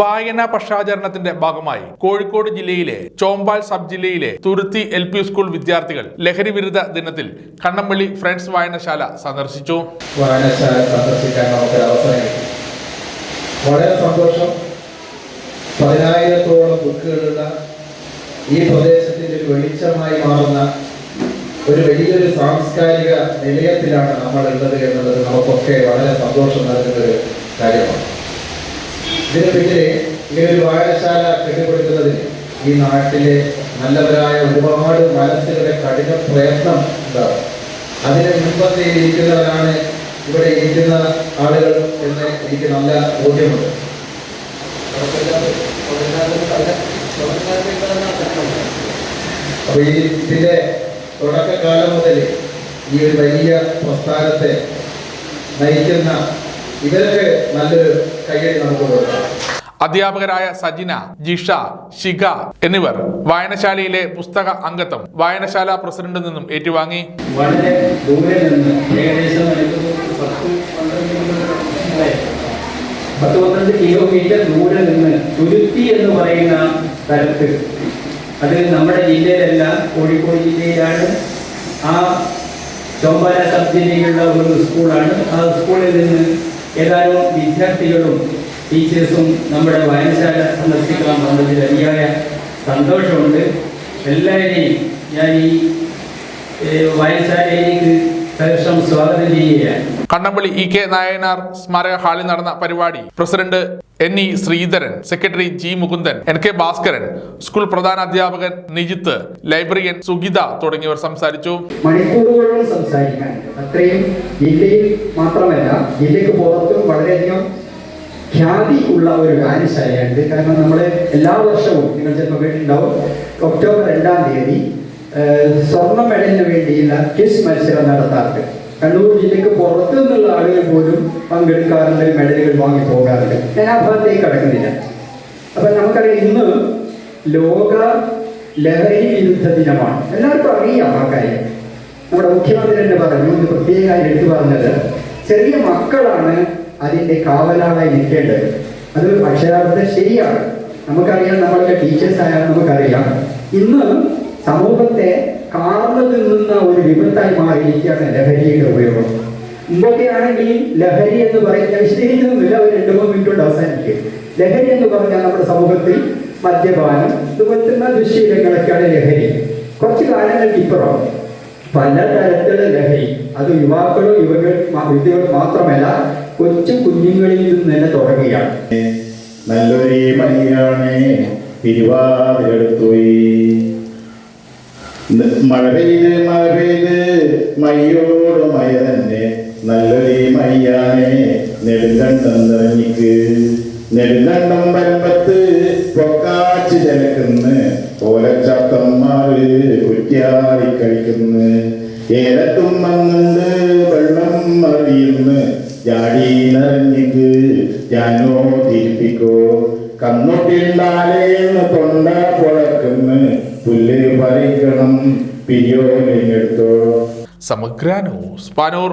വായനാ പക്ഷാചരണത്തിന്റെ ഭാഗമായി കോഴിക്കോട് ജില്ലയിലെ ചോമ്പാൽ സബ് ജില്ലയിലെ തുരുത്തി എൽ പി സ്കൂൾ വിദ്യാർത്ഥികൾ ലഹരി വിരുദ്ധ ദിനത്തിൽ കണ്ണമ്പള്ളി ഫ്രണ്ട്സ് വായനശാല സന്ദർശിച്ചു. വായനശാല സന്ദർശിക്കാൻ നമുക്ക് അവസരം വളരെ സന്തോഷം. പതിനായിരത്തോളം ബുക്കുകളുള്ള ഈ പ്രദേശത്തിന്റെ വെളിച്ചമായി മാറുന്ന ഒരു വലിയൊരു സാംസ്കാരിക നിലയത്തിലാണ് നമ്മൾ ഉള്ളത് എന്നുള്ളത് നമുക്കൊക്കെ വളരെ സന്തോഷം നൽകുന്ന ഒരു കാര്യമാണ്. ഇതിന് പിന്നിൽ ഇങ്ങനെ ഒരു വായനശാല കെട്ടിപ്പടുക്കുന്നതിന് ഈ നാട്ടിലെ നല്ലവരായ ഒരുപാട് മനസ്സുകളുടെ കഠിന പ്രയത്നം ഉണ്ടാവും. അതിന് മുമ്പത്തെ ഇരിക്കുന്നവരാണ് ഇവിടെ ഇരിക്കുന്ന ആളുകൾ എന്ന് എനിക്ക് നല്ല ബോധ്യമുണ്ട്. അപ്പൊ ഈ ഇതിന്റെ തുടക്കകാലം മുതൽ ഈ ഒരു വലിയ പ്രസ്ഥാനത്തെ നയിക്കുന്ന ഇവർക്ക് നല്ലൊരു കൈയടി നമുക്ക് കൊടുക്കാം. അധ്യാപകരായ സജിന ജിഷ ശിഖ എന്നിവർ വായനശാലയിലെ പുസ്തക അംഗത്വം വായനശാല പ്രസിഡന്റിൽ നിന്നും ഏറ്റുവാങ്ങി. വളരെ ദൂരെ നിന്ന് ഏകദേശം പത്ത് പന്ത്രണ്ട് കിലോമീറ്റർ ഉണ്ടായി. പത്ത് പന്ത്രണ്ട് കിലോമീറ്റർ ദൂരെ നിന്ന് തുരുത്തി എന്ന് പറയുന്ന സ്ഥലത്ത് അത് നമ്മുടെ ജില്ലയിലല്ല കോഴിക്കോട് ജില്ലയിലാണ്. ആ ചോമ്പാല സബ് ജില്ലയിലുള്ള ഒരു സ്കൂളാണ്. ആ സ്കൂളിൽ നിന്ന് ഏതാനും വിദ്യാർത്ഥികളും ടീച്ചേഴ്സും നമ്മുടെ വായനശാല സന്ദർശിക്കാൻ വന്നതിൽ അതിയായ സന്തോഷമുണ്ട്. എല്ലാവരെയും ഞാൻ ഈ വായനശാലയിലേക്ക് സഹർഷം സ്വാഗതം ചെയ്യുകയാണ്. കണ്ണമ്പള്ളി ഇ കെ നായനാർ സ്മാരക ഹാളിൽ നടന്ന പരിപാടി. President N E Sreedharan secretary G Mukundan N K Bhaskaran school പ്രധാന അധ്യാപകൻ നിജിത്ത് ലൈബ്രറിയൻ സുഗിത തുടങ്ങിയവർ സംസാരിച്ചു. മണിക്കൂറുകളിൽ സംസാരിക്കാൻ അത്രയും ജില്ലയിൽ മാത്രമല്ല ജില്ലയ്ക്ക് പുറത്തും വളരെയധികം ഖ്യാതി ഉള്ള ഒരു വായനശാലയാണ് കാരണം നമ്മൾ എല്ലാ വർഷവും നിങ്ങൾ ചിലപ്പോൾ കേട്ടിട്ടുണ്ടാവും ഒക്ടോബർ രണ്ടാം തീയതി സ്വർണ മെഡലിന് വേണ്ടിയുള്ള ക്വിസ് മത്സരം നടത്താറുണ്ട്. കണ്ണൂർ ജില്ലയ്ക്ക് പുറത്തു നിന്നുള്ള ആളുകൾ പോലും പങ്കെടുക്കാറുണ്ട് മെഡലുകൾ വാങ്ങി പോകാറുണ്ട്. ഞാൻ ആ ഭാഗത്തേക്ക് കടക്കുന്നില്ല. അപ്പൊ നമുക്കറിയാം ഇന്ന് ലോക ലഹരി വിരുദ്ധ ദിനമാണ്. എല്ലാവർക്കും അറിയാം ആ കാര്യം. നമ്മുടെ മുഖ്യമന്ത്രി തന്നെ പറഞ്ഞു ഇത് പ്രത്യേകമായി എടുത്തു പറഞ്ഞത് ചെറിയ മക്കളാണ് അതിന്റെ കാവലാളായി നിൽക്കേണ്ടത്. അത് അക്ഷരാർത്ഥം ശരിയാണ്. നമുക്കറിയാം നമ്മളൊക്കെ ടീച്ചേഴ്സ് ആയാൽ നമുക്കറിയാം. ഇന്ന് സമൂഹത്തെ കാർന്നു തിന്നുന്ന ഒരു വിപത്തായി മാറിയിരിക്കുകയാണ് ലഹരിയുടെ ഉപയോഗം. ഇതൊക്കെയാണെങ്കിൽ ലഹരി എന്ന് പറയുന്ന വിശദീകരിക്കുന്നില്ല ഒരു രണ്ട് മൂന്ന് മിനിറ്റ് കൊണ്ട് അവസാനിക്കും ലഹരി എന്ന് പറഞ്ഞാൽ നമ്മുടെ സമൂഹത്തിൽ മദ്യപാനം ഇതുപോലത്തെ ദുശ്ശീലങ്ങളൊക്കെയാണ് ലഹരി. കുറച്ച് കാലങ്ങൾക്ക് ഇപ്പുറം പലതരത്തിലുള്ള ലഹരി. അത് യുവാക്കളും യുവകൾ വിദ്യകൾ മാത്രമല്ല കൊച്ചു കുഞ്ഞുങ്ങളിൽ നിന്ന് തന്നെ തുടങ്ങുകയാണ് നല്ലൊരു മണിയാണ് തിരുവാതിരടുത്തോയി മഴ പെയ്ത് മഴ പെയ്ത് മയ്യോട് മയ തന്നെ നല്ലൊരു മയ്യാനെ നെടുങ്കണ്ടം നിറഞ്ഞിക്ക് നെടുങ്കണ്ടം വരമ്പത്ത് പൊക്കാച്ച് ജലക്കുന്ന് ഓലച്ചാത്തന്മാര് കുറ്റിയാടി കഴിക്കുന്ന് ഏലത്തും വന്നുണ്ട് വെള്ളം മറിയുന്ന്. ജാടി നിറഞ്ഞിക്ക് ഞാനോ തിരിപ്പിക്കോ. കണ്ണൊട്ടിണ്ടാലേന്ന് തൊണ്ട പുഴക്കുന്ന് പിരിയോലെടുത്തോ സമഗ്ര ന്യൂസ്. പാനൂർ.